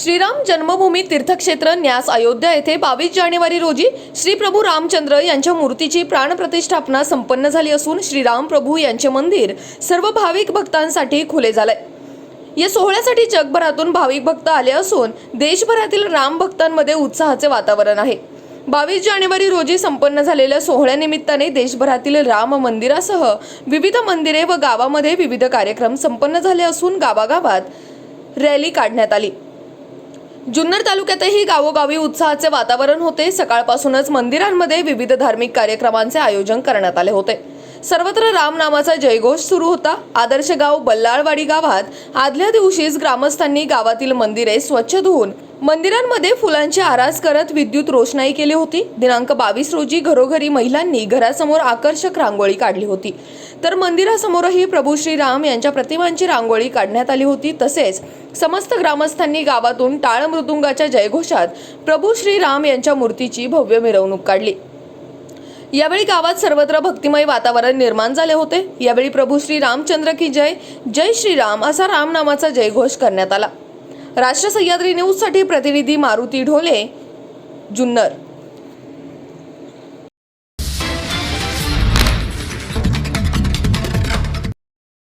श्रीराम जन्मभूमी तीर्थक्षेत्र न्यास अयोध्या येथे बावीस जानेवारी रोजी श्री प्रभू रामचंद्र यांच्या मूर्तीची प्राणप्रतिष्ठापना संपन्न झाली असून श्रीराम प्रभू यांचे मंदिर सर्व भाविक भक्तांसाठी खुले झालंय. या सोहळ्यासाठी जगभरातून भाविक भक्त आले असून देशभरातील राम भक्तांमध्ये उत्साहाचे वातावरण आहे. बावीस जानेवारी रोजी संपन्न झालेल्या सोहळ्यानिमित्ताने देशभरातील राम मंदिरासह विविध मंदिरे व गावामध्ये विविध कार्यक्रम संपन्न झाले असून गावागावात रॅली काढण्यात आली. जुन्नर तालुक्यातही गावोगावी उत्साहाचे वातावरण होते. सकाळपासूनच मंदिरांमध्ये विविध धार्मिक कार्यक्रमांचे आयोजन करण्यात आले होते. सर्वत्र रामनामाचा जयघोष सुरू होता. आदर्श गाव बल्लाळवाडी गावात आदल्या दिवशीच ग्रामस्थांनी गावातील मंदिरे स्वच्छ धुवून मंदिरांमध्ये फुलांची आरास करत विद्युत रोषणाई केली होती. दिनांक बावीस रोजी घरोघरी महिलांनी घरासमोर आकर्षक रांगोळी काढली होती. तर मंदिरासमोरही प्रभू श्रीराम यांच्या प्रतिमांची रांगोळी काढण्यात आली होती. तसेच समस्त ग्रामस्थांनी गावातून टाळ मृदुंगाच्या जयघोषात प्रभू श्रीराम यांच्या मूर्तीची भव्य मिरवणूक काढली. यावेळी गावात सर्वत्र भक्तिमय वातावरण निर्माण झाले होते. यावेळी प्रभू श्री रामचंद्र की जय जय श्रीराम असा रामनामाचा जयघोष करण्यात आला. राष्ट्र सह्याद्री न्यूजसाठी प्रतिनिधी मारुती ढोले जुन्नर.